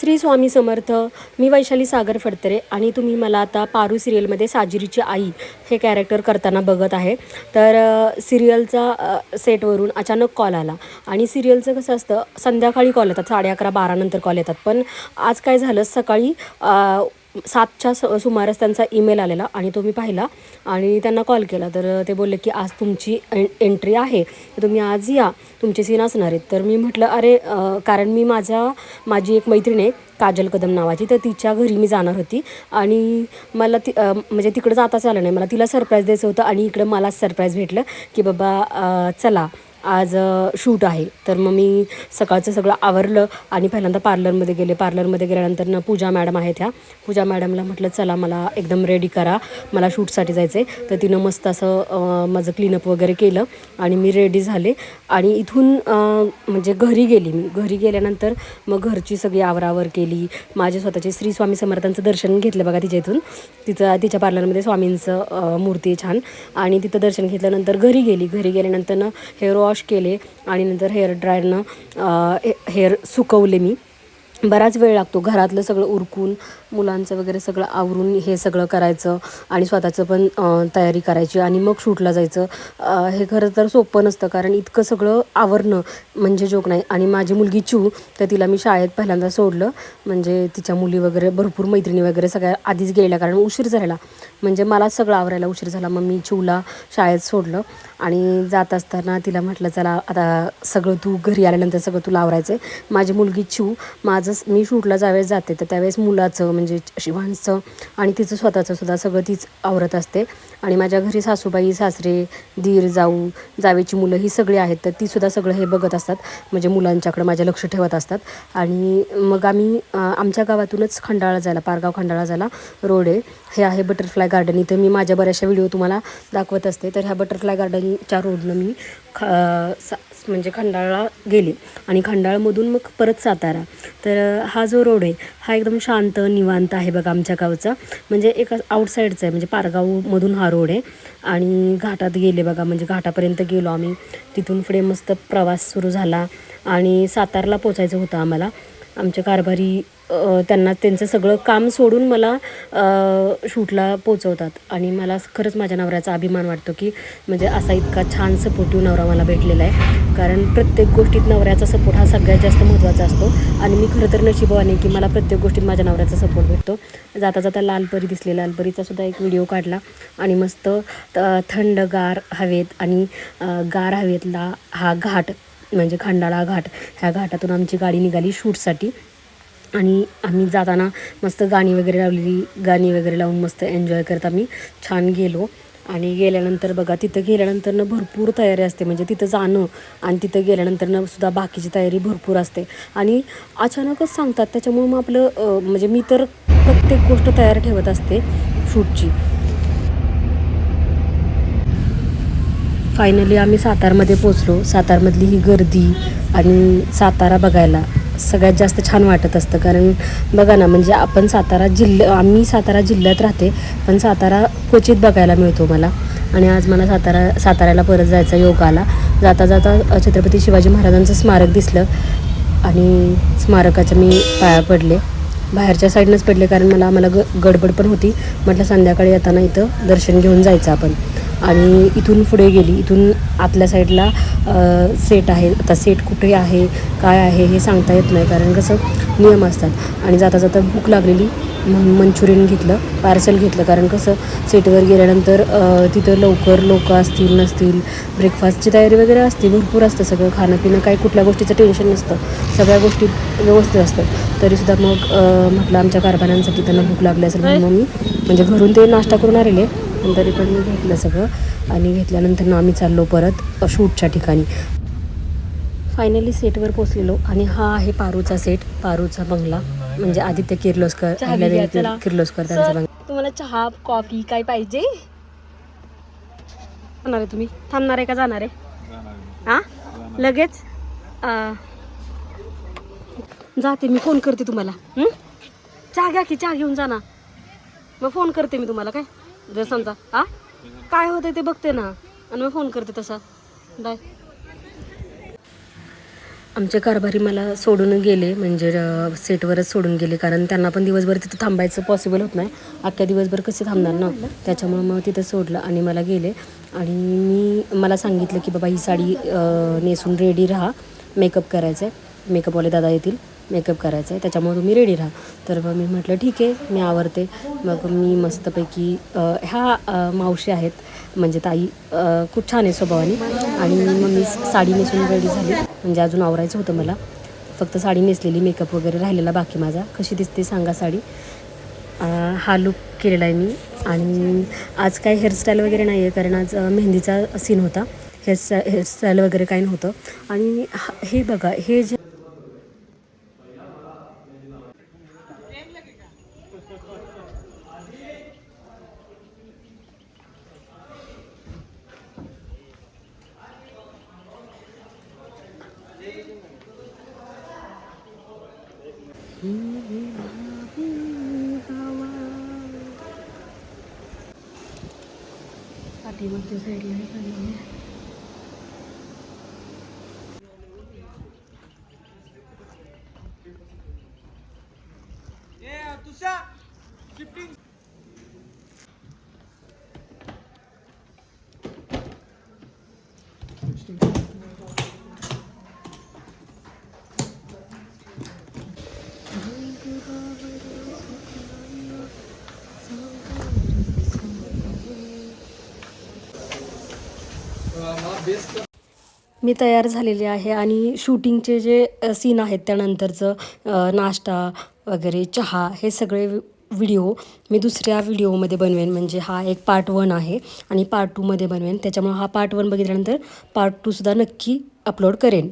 श्री स्वामी समर्थ मी वैशाली सागर फडतरे आणि तुम्ही मला आता पारू सिरियलमध्ये साजिरीची आई हे कॅरेक्टर करताना बघत आहे. तर सिरियलचा सेटवरून अचानक कॉल आला आणि सिरियलचं कसं असतं संध्याकाळी कॉल येतात साडे अकरा बारानंतर कॉल येतात. पण आज काय झालं सकाळी सातच्या स सुमारास त्यांचा ईमेल आलेला आणि तो मी पाहिला आणि त्यांना कॉल केला. तर ते बोलले की आज तुमची एं एंट्री आहे. तर तुम्ही आज या. तुमचे सीन असणार आहेत. तर मी म्हटलं अरे कारण मी माझ्या माझी एक मैत्रीण आहे काजल कदम नावाची. तर तिच्या घरी मी जाणार होती आणि मला ती म्हणजे तिकडं जाताच आलं नाही. मला तिला सरप्राईज द्यायचं होतं आणि इकडं मला सरप्राईज भेटलं की बाबा चला. आज शूट आहे. तर मग मी सकाळचं सगळं आवरलं आणि पहिल्यांदा पार्लरमध्ये गेले. पार्लरमध्ये गेल्यानंतर ना पूजा मॅडम आहेत ह्या. पूजा मॅडमला म्हटलं चला मला एकदम रेडी करा. मला शूटसाठी जायचं आहे तर तिनं मस्त असं माझं क्लीनअप वगैरे केलं आणि मी रेडी झाले. आणि इथून म्हणजे घरी गेली मी. घरी गेल्यानंतर मग घरची सगळी आवरावर केली. माझे स्वतःचे श्री स्वामी समर्थांचं दर्शन घेतलं बघा तिच्या इथून. तिचं तिच्या पार्लरमध्ये स्वामींचं मूर्ती आहे छान. आणि तिथं दर्शन घेतल्यानंतर घरी गेली. घरी गेल्यानंतर हेअर वॉश केले आणि नंतर हेअर ड्रायरनं हेअर सुकवले मी. बराच वेळ लागतो घरातलं सगळं उरकून मुलांचं वगैरे सगळं आवरून हे सगळं करायचं आणि स्वतःचं पण तयारी करायची आणि मग शूटला जायचं. हे खरं तर सोपं नसतं कारण इतकं सगळं आवरणं म्हणजे जोक नाही. आणि माझी मुलगी चू तर तिला मी शाळेत पहिल्यांदा सोडलं. म्हणजे तिच्या मुली वगैरे भरपूर मैत्रिणी वगैरे सगळ्या आधीच गेल्या कारण उशीर झाला म्हणजे मला सगळं आवरायला उशीर झाला. मग मी चूला शाळेत सोडलं. आणि जात असताना तिला म्हटलं चला आता सगळं तू घरी आल्यानंतर सगळं तुला आवरायचं आहे माझी मुलगी चू माझं मी शूटला ज्यावेळेस जाते तर त्यावेळेस मुलाचं म्हणजे शिवांचं आणि तिचं स्वतःचं सुद्धा सगळं तीच आवरत असते. आणि माझ्या घरी सासूबाई सासरे दीर जाऊ जावेची मुलं ही सगळी आहेत तर तीसुद्धा सगळं हे बघत असतात. म्हणजे मुलांच्याकडं माझ्या लक्ष ठेवत असतात. आणि मग आम्ही आमच्या गावातूनच खंडाळा जायला पारगाव खंडाळा जायला रोड आहे. हे आहे बटरफ्लाय गार्डन. इथं मी माझ्या बऱ्याचशा व्हिडिओ तुम्हाला दाखवत असते. तर ह्या बटरफ्लाय गार्डनच्या रोडनं मी ख सा म्हणजे खंडाळा गेले. आणि खंडाळमधून मग परत सातारा. तर हा जो रोड आहे हा एकदम शांत निवांत आहे बघा आमच्या गावचा. म्हणजे एका आउटसाईडचा आहे म्हणजे पारगावमधून हा रोड आहे. आणि घाटात गेले बघा म्हणजे घाटापर्यंत गेलो आम्ही. तिथून पुढे मस्त प्रवास सुरू झाला. आणि सातारला पोचायचं होतं आम्हाला. आमच्या कारभारी त्यांना त्यांचं सगळं काम सोडून मला शूटला पोचवतात. आणि मला खरंच माझ्या नवऱ्याचा अभिमान वाटतो की म्हणजे असा इतका छान सपोर्टिव्ह नवरा मला भेटलेला आहे. कारण प्रत्येक गोष्टीत नवऱ्याचा सपोर्ट हा सगळ्यात जास्त महत्त्वाचा असतो. आणि मी खरं तर नशिबवाने की मला प्रत्येक गोष्टीत माझ्या नवऱ्याचा सपोर्ट भेटतो. जाता जाता लालपरी दिसले. लालपरीचा सुद्धा एक व्हिडिओ काढला. आणि मस्त त- थंडगार हवेत आणि गार हवेतला हा घाट म्हणजे खंडाळा घाट ह्या घाटातून आमची गाडी निघाली शूटसाठी. आणि आम्ही जाताना मस्त गाणी वगैरे लावलेली गाणी वगैरे लावून मस्त एन्जॉय करत आम्ही. छान गेलो. आणि गेल्यानंतर बघा तिथं गेल्यानंतरनं भरपूर तयारी असते. म्हणजे तिथं जाणं आणि तिथं गेल्यानंतरनं सुद्धा बाकीची तयारी भरपूर असते. आणि अचानकच सांगतात त्याच्यामुळं मग आपलं म्हणजे मी तर प्रत्येक गोष्ट तयार ठेवत असते शूटची. फायनली आम्ही सातारमध्ये पोचलो सातारमधली ही गर्दी आणि सातारा बघायला सगळ्यात जास्त छान वाटत असतं. कारण बघा ना म्हणजे आपण सातारा जिल्हा आम्ही सातारा जिल्ह्यात राहते पण सातारा क्वचित बघायला मिळतो मला. आणि आज मला सातारा साताऱ्याला परत जायचा योग आला. जाता जाता छत्रपती शिवाजी महाराजांचं स्मारक दिसलं आणि स्मारकाच्या मी पाया पडले. बाहेरच्या साईडनंच पडले कारण मला आम्हाला ग गडबड पण होती. म्हटलं संध्याकाळी येताना इथं दर्शन घेऊन जायचं आपण. आणि इथून पुढे गेली. इथून आतल्या साईडला सेट आहे. आता सेट कुठे आहे? काय आहे? हे सांगता येत नाही. कारण कसं? नियम असतात. आणि जाता जाता भूक लागलेली. मंचुरियन घेतलं पार्सल घेतलं. कारण कसं सेटवर गेल्यानंतर तिथं लवकर लोक असतील नसतील ब्रेकफास्टची तयारी वगैरे असते भरपूर असतं सगळं. खाणं पिणं काही कुठल्या गोष्टीचं टेन्शन नसतं. सगळ्या गोष्टी व्यवस्थित असतात. तरीसुद्धा मग म्हटलं आमच्या कारभारांसाठी त्यांना भूक लागली असेल म्हणून मी म्हणजे घरून ते नाश्ता करून आलेले. पण तरी पण मी घेतलं सगळं. आणि घेतल्यानंतर आम्ही चाललो परत शूटच्या ठिकाणी. फायनली सेटवर पोचलेलो आणि हा आहे पारूचा सेट पारूचा बंगला. म्हणजे आदित्य किर्लोस्कर चहा चला. किर्लोस्कर त्यांचा सर, बंगला तुम्हाला चहा कॉफी काय पाहिजे? जाणार आहे तुम्ही. थांबणार आहे का? जाणार आहे. हा? लगेच? आ, जाते मी. फोन करते तुम्हाला. हं? चहा घ्या की चहा घेऊन जा ना. मग फोन करते मी तुम्हाला काय? जर समजा. हा? काय होतं ते बघते ना. आणि मग फोन करते तसा. बाय. आमचे कारभारी मला सोडून गेले म्हणजे सेटवरच सोडून गेले. कारण त्यांना पण दिवसभर तिथं थांबायचं पॉसिबल होत नाही. अख्ख्या दिवसभर कसे थांबणार ना? त्याच्यामुळं मग तिथं सोडलं आणि मला गेले. आणि मी मला सांगितलं की बाबा ही साडी नेसून रेडी राहा. मेकअप करायचं आहे मेकअपवाले दादा येतील. मेकअप करायचं आहे त्याच्यामुळे तुम्ही रेडी राहा. तर मग मी म्हटलं ठीक आहे. मी आवरते. मग मी मस्तपैकी ह्या मावशी आहेत म्हणजे ताई खूप छान आहे स्वभावाने. आणि मग मी साडी नेसून रेडी झाली. म्हणजे अजून आवरायचं होतं मला. फक्त साडी नेसलेली मेकअप वगैरे राहिलेला बाकी माझा. कशी दिसते सांगा साडी. हा लुक केलेला आहे मी. आणि आज काय हेअरस्टाईल वगैरे नाही आहे कारण आज मेहंदीचा सीन होता. हेअरस्टा हेअरस्टाईल वगैरे काही नव्हतं. आणि हा- हे बघा हे जे पाठीमागच्या साईडला हे काढलेलं आहे. मी तयार झालेली आहे आणि शूटिंगचे जे सीन आहेत त्यानंतरचं नाश्ता वगैरे चहा हे सगळे व्हिडिओ मी दुसऱ्या व्हिडिओमध्ये बनवेन. म्हणजे हा एक पार्ट वन आहे आणि पार्ट टूमध्ये बनवेन. त्याच्यामुळे हा पार्ट वन बघितल्यानंतर पार्ट टूसुद्धा नक्की अपलोड करेन.